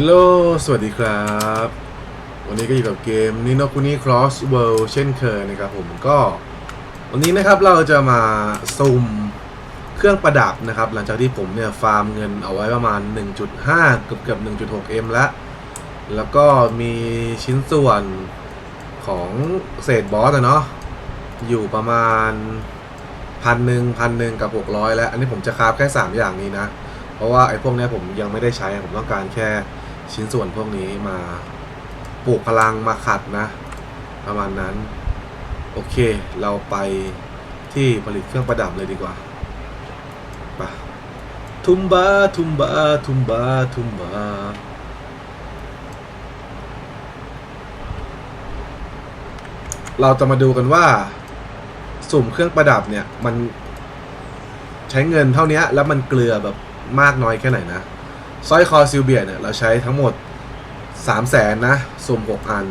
ฮัลโหล สวัสดีครับ วันนี้ก็อยู่กับเกม n i n o k u n i Cross World เช่นเคยนะครับผมก็ วันนี้นะครับเราจะมาซุ่มเครื่องประดับนะครับ หลังจากที่ผมเนี่ยฟาร์มเงินเอาไว้ประมาณ 1.5 เกือบเกือบ 1.6M แล้ว แล้วก็มีชิ้นส่วนของเศษบอสอะเนาะอยู่ประมาณพันหนึ่งพันหนึ่งกับ 600 แล้ว อันนี้ผมจะคราฟแค่ 3 อย่างนี้นะ เพราะว่าไอ้พวกเนี้ยผมยังไม่ได้ใช้ผมต้องการแค่ ชิ้นส่วนพวกนี้มาปลูกพลังมาขัดนะ ประมาณนั้น โอเค เราไปที่ผลิตเครื่องประดับเลยดีกว่าไปทุมบาทุมบาทุมบาทุมบาเราจะมาดูกันว่า สุ่มเครื่องประดับเนี่ย มันใช้เงินเท่านี้แล้วมันเกลือแบบมากน้อยแค่ไหนนะ สร้อยคอซิลเบียเนี่ยเราใช้ทั้งหมด3 0 0แสนนะสุ่ม6อัน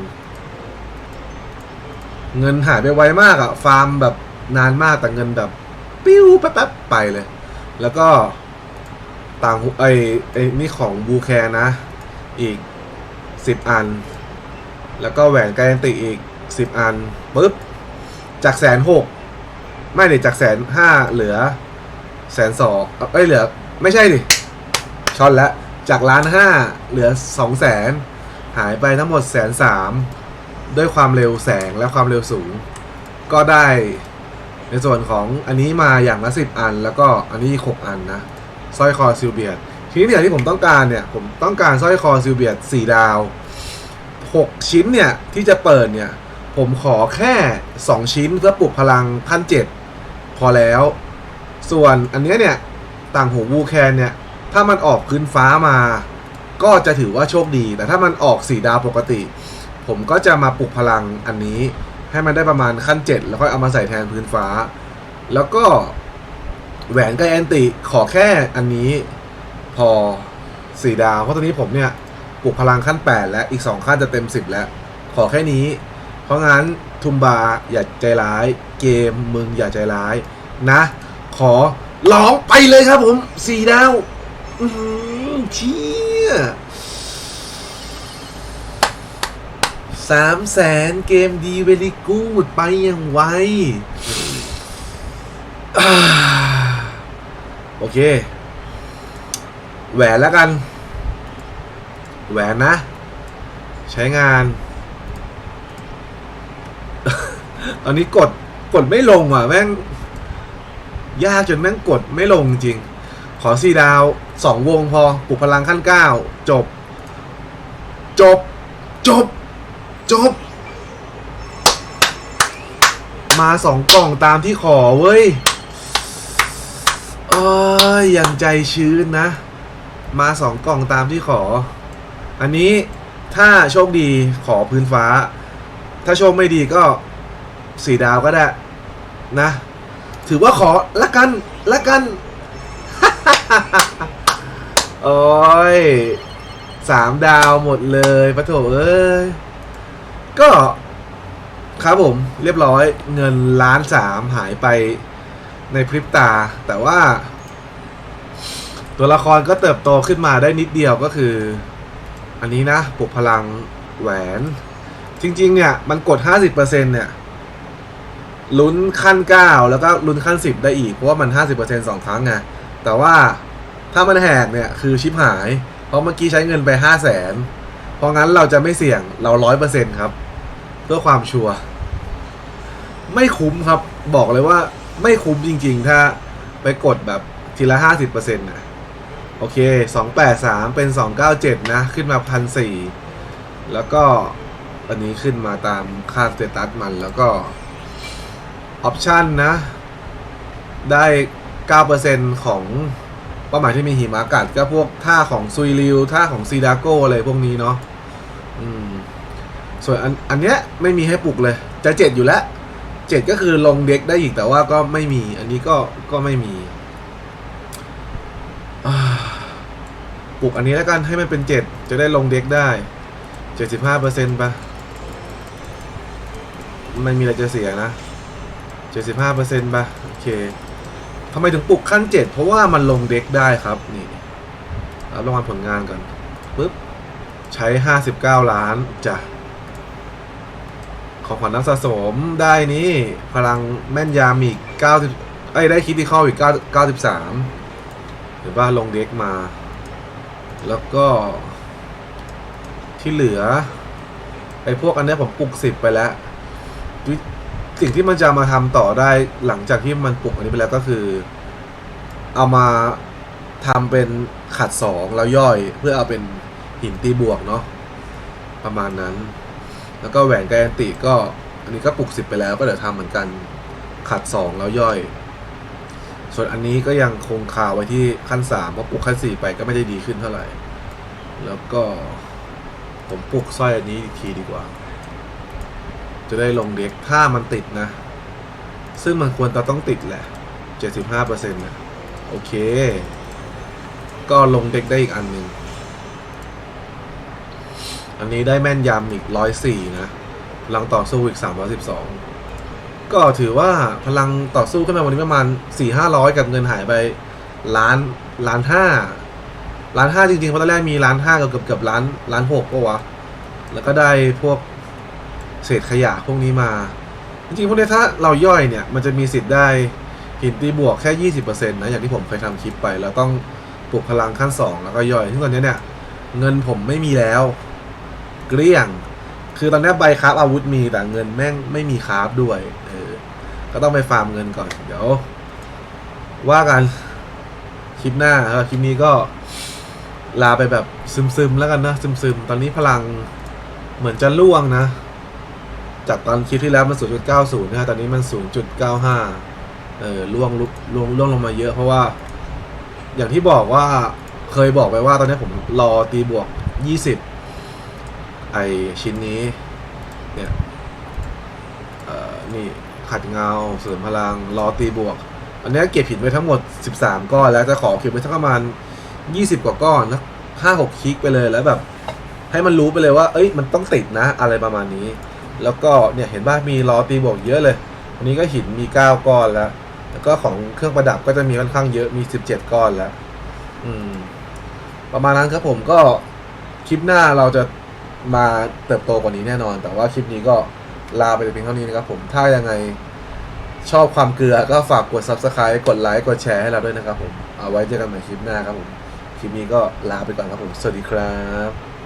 เงินหายไปไวมากอะฟาร์มแบบนานมากแต่เงินแบบปิ้วแป๊บๆไปเลย แล้วก็ต่างไอ้ไอ้นี่ของบูแคร์นะ อีก10อัน แล้วก็แหวนไกายันติอีก10อันปุ๊บจากแสนหกไม่ดิจากแสนห้าเหลือแสนสองเอ้ยเหลือ ไม่ใช่ดิช็อตแล้ว จากล้านห้าเหลือสองแสนหายไปทั้งหมดแสนสามด้วยความเร็วแสงและความเร็วสูง ก็ได้ในส่วนของอันนี้มาอย่างละสิบอัน แล้วก็อันนี้หกอันนะสร้อยคอซิลเบียดทีนี้เนี่ยที่ผมต้องการเนี่ยผมต้องการสร้อยคอซิลเบียดสี่ดาวหกชิ้นเนี่ยที่จะเปิดเนี่ยผมขอแค่2ชิ้นเพื่อปลุกพลังขั้นเจ็ดพอแล้ว ส่วนอันเนี้ยเนี่ยต่างหูวูแคนเนี่ย ถ้ามันออกพื้นฟ้ามา ก็จะถือว่าโชคดี แต่ถ้ามันออกสีดาวปกติ ผมก็จะมาปลุกพลังอันนี้ ให้มันได้ประมาณขั้นเจ็ดแล้วค่อยเอามาใส่แทนพื้นฟ้า แล้วก็แหวนกับแอนติขอแค่อันนี้พอสีดาว เพราะตอนนี้ผมเนี่ยปลุกพลังขั้น 8 แล้วอีก 2 ขั้นจะเต็ม 10 แล้ว ขอแค่นี้ เพราะงั้นทุมบาอย่าใจร้าย เกมมึงอย่าใจร้ายนะ ขอร้องไปเลยครับผมสี่ดาว อื้อหือเชี่ยสามแสนเกมดีเวลิกูดไปย่างไวโอเค แหวนแล้วกัน แหวนนะ ใช้งาน ตอนนี้กดกดไม่ลงอะ แม่ง ยากจนแม่งกดไม่ลงจริง ขอสี่ดาว สองวงพอปลุกพลังขั้นเก้าจบ จบ จบ จบ มาสองกล่องตามที่ขอเว้ยเอ้ยยังใจชื้นนะ มาสองกล่องตามที่ขอ อันนี้ถ้าโชคดีขอพื้นฟ้า ถ้าโชคไม่ดีก็สี่ดาวก็ได้ นะ ถือว่าขอละกันละกัน โอ้ยสามดาวหมดเลยปะโถเอ้ย ก็ ครับผมเรียบร้อยเงินล้านสามหายไปในพริบตา แต่ว่า ตัวละครก็เติบโตขึ้นมาได้นิดเดียวก็คือ อันนี้นะปลุกพลังแหวน จริง ๆ เนี่ย มันกด 50%เนี่ยลุ้นขั้น 9 แล้วก็ลุ้นขั้น 10 ได้อีก เพราะว่ามัน 50%สองครั้งไงแต่ว่า ถ้ามันแหกเนี่ยคือชิปหาย เพราะเมื่อกี้ใช้เงินไป5 0 0แสนเพราะงั้นเราจะไม่เสี่ยงเรา100%ครับ เพื่อความชัวร์ไม่คุ้มครับบอกเลยว่าไม่คุ้มจริง ๆ ถ้าไปกดแบบทีละ50%นต์นะโอเค283เป็น297นะ ขึ้นมาพันสี่แล้วก็อันนี้ขึ้นมาตามค่าสเตตัสมันแล้วก็ออปชันนะ ได้ 9%ของ เป้าหมายที่มีหิมะกัดก็พวกท่าของซุยริวท่าของซีดาโกอะไรพวกนี้เนาะอืมส่วนอันอันเนี้ยไม่มีให้ปลุกเลย จะเจ็ดอยู่แล้วเจ็ดก็คือลงเด็กได้อีกแต่ว่าก็ไม่มี อันนี้ก็ก็ไม่มีปลุกอันนี้แล้วกันให้มันเป็นเจ็ดจะได้ลงเด็กได้เจ็ดสิบห้าเปอร์เซ็นต์ปะไม่มีอะไรจะเสียนะเจ็ดสิบห้าเปอร์เซ็นต์ปะโอเคำไมถึงปลุกขั้นเจ็ดเพราะว่ามันลงเด็กได้ครับนี่เอาลงมาผลงานก่อนปึ๊บใช้ 59 ล้านจ้ะของขวัญนักสะสมได้นี่พลังแม่นยามอีก90เอ้ยได้คิดที่เข้าอีก9 93หรือว่าลงเด็กมา แล้วก็ที่เหลือไอ้พวกอันนี้ผมปลุก 10 ไปแล้ว สิ่งที่มันจะมาทำต่อได้หลังจากที่มันปลุกอันนี้ไปแล้วก็คือ เอามาทำเป็นขัดสองแล้วย่อยเพื่อเอาเป็นหินตีบวกเนาะประมาณนั้น แล้วก็แหวนแกนติก็ อันนี้ก็ปลุกสิบไปแล้วก็เดี๋ยวทำเหมือนกันขัดสองแล้วย่อย ส่วนอันนี้ก็ยังคงคาไว้ที่ขั้นสามเพราะปลุกขั้นสี่ไปก็ไม่ได้ดีขึ้นเท่าไหร่ แล้วก็ผมปลุกสร้อยอันนี้อีกทีดีกว่า จะได้ลงเด็กถ้ามันติดนะ ซึ่งมันควรจะต้องติดแหละ 75%นะโอเค ก็ลงเด็กได้อีกอันหนึ่งอันนี้ได้แม่นยำอีก 104 นะพลังต่อสู้อีก 312 ก็ถือว่าพลังต่อสู้ขึ้นมาวันนี้ประมาณ 4-500 กับเงินหายไปล้านล้านห้าล้านห้าจริงๆเพราะตอนแรกมีล้านห้ากับเกือบเกือบล้านล้านหกก็วะ แล้วก็ได้พวก เศษขยะพวกนี้มา จริงๆพวกนี้ถ้าเราย่อยเนี่ย มันจะมีสิทธิ์ได้หินตีบวกแค่ 20%นะ อย่างที่ผมเคยทำคลิปไป แล้วต้องปลุกพลังขั้น 2 แล้วก็ย่อยซึ่งตอนนี้เนี่ย เงินผมไม่มีแล้ว เกลี้ยง คือตอนนี้ใบคราฟอาวุธมีแต่เงินแม่งไม่มีคราฟด้วย เออ ก็ต้องไปฟาร์มเงินก่อน เดี๋ยว ว่ากันคลิปหน้าเออคลิปนี้ก็ลาไปแบบซึมๆแล้วกันนะซึมๆ ตอนนี้พลังเหมือนจะล่วงนะ จากตอนคลิปที่แล้วมัน 0.90นะฮะตอนนี้มัน 0.95 เออล่วงลุกล่วงล่วงลงมาเยอะเพราะว่า อย่างที่บอกว่าเคยบอกไปว่าตอนนี้ผมรอตีบวก 20 ไอชิ้นนี้ เนี่ยเอ่อนี่ขัดเงาเสริมพลังรอตีบวก อันนี้เก็บผิดไว้ทั้งหมด 13 ก้อน แล้วจะขอเก็บไว้สักประมาณ 20 กว่าก้อนนะห้าหกคลิกไปเลยแล้วแบบ ให้มันรู้ไปเลยว่า เอ้ยมันต้องติดนะอะไรประมาณนี้ แล้วก็เนี่ยเห็นว่ามีล้อตีบวกเยอะเลยอันนี้ก็หินมี 9 ก้อนแล้ว แล้วก็ของเครื่องประดับก็จะมีค่อนข้างเยอะมี 17 ก้อนแล้ว อืม ประมาณนั้นครับผมก็คลิปหน้าเราจะมาเติบโตกว่านี้แน่นอน แต่ว่าคลิปนี้ก็ลาไปแต่เพียงเท่านี้นะครับผม ถ้ายังไงชอบความเกลือก็ฝากกด subscribe กดไลค์ กดแชร์ให้เราด้วยนะครับผม เอาไว้เจอกันใหม่คลิปหน้าครับผม คลิปนี้ก็ลาไปก่อนครับผม สวัสดีครับ